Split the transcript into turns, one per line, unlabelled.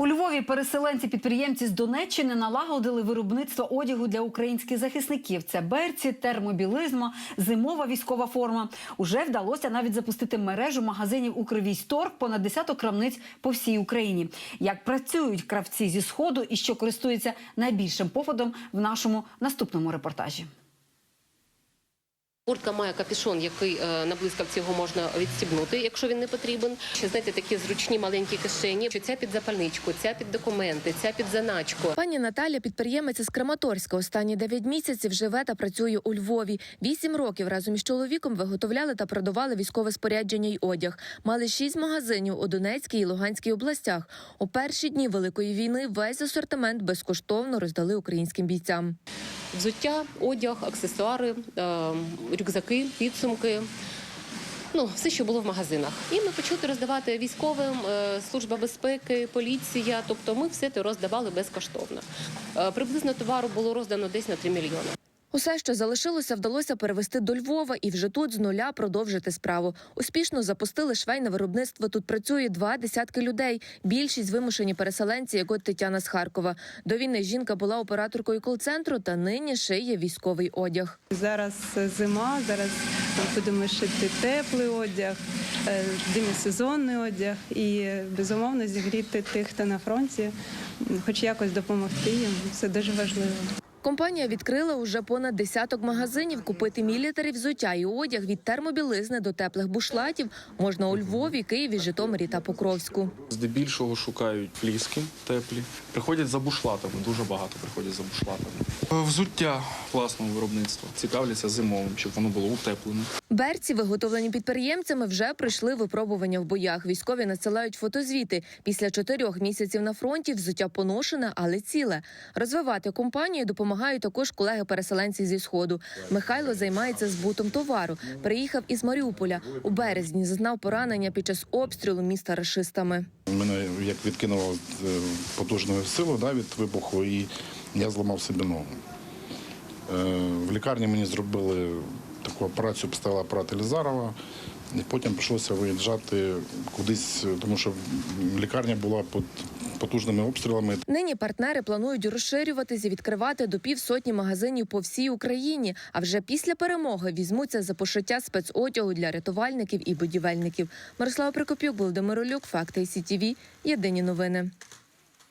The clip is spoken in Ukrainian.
У Львові переселенці-підприємці з Донеччини налагодили виробництво одягу для українських захисників. Це берці, термобілизма, зимова військова форма. Уже вдалося навіть запустити мережу магазинів «Укрвійськторг» понад десяток крамниць по всій Україні. Як працюють кравці зі сходу і що користується найбільшим походом в нашому наступному репортажі.
Куртка має капюшон, який е, на блискавці його можна відстібнути, якщо він не потрібен. Ще знаєте, такі зручні маленькі кишені. Що Ця під запальничку, ця під документи, ця під заначку.
Пані Наталя, підприємець із Краматорська, останні 9 місяців живе та працює у Львові. Вісім років разом із чоловіком виготовляли та продавали військове спорядження й одяг. Мали шість магазинів у Донецькій і Луганській областях. У перші дні великої війни весь асортимент безкоштовно роздали українським бійцям.
Взуття, одяг, аксесуари, е, рюкзаки, підсумки. Ну, все, що було в магазинах. І ми почали роздавати військовим, е, служба безпеки, поліція. Тобто ми все це роздавали безкоштовно. Е, Приблизно товару було роздано десь на 3 мільйони.
Усе, що залишилося, вдалося перевести до Львова і вже тут з нуля продовжити справу. Успішно запустили швейне виробництво. Тут працює два десятки людей. Більшість вимушені переселенці, як от Тетяна з Харкова. До війни жінка була операторкою кол-центру та нині шиє військовий одяг.
Зараз зима, зараз будемо шити теплий одяг, е, демісезонний одяг і безумовно зігріти тих, хто на фронті, хоч якось допомогти їм. Це дуже важливо.
Компанія відкрила уже понад десяток магазинів. Купити мілітарі взуття і одяг від термобілизни до теплих бушлатів можна у Львові, Києві, Житомирі та Покровську.
Здебільшого шукають фліски теплі. Приходять за бушлатами, дуже багато приходять за бушлатами. Е, Взуття власного виробництва. Цікавляться зимовим, щоб воно було утеплене.
Берці, виготовлені підприємцями, вже пройшли випробування в боях. Військові надсилають фотозвіти. Після чотирьох місяців на фронті взуття поношене, але ціле. Розвивати компанію допомагають також колеги-переселенці зі сходу. Михайло займається збутом товару. Приїхав із Маріуполя. У березні зазнав поранення під час обстрілу міста рашистами.
Мене як відкинуло е, потужною силою да, від вибуху, і я зламав собі ногу. Е, В лікарні мені зробили таку операцію, поставили апарат Елізарова, і потім прийшлося виїжджати кудись, тому що лікарня була під потужними обстрілами.
Нині партнери планують розширюватись і відкривати до півсотні магазинів по всій Україні. А вже після перемоги візьмуться за пошиття спецодягу для рятувальників і будівельників. Мирослава Прикопюк, Володимир Олюк, Факти СІТІВІ. Єдині новини.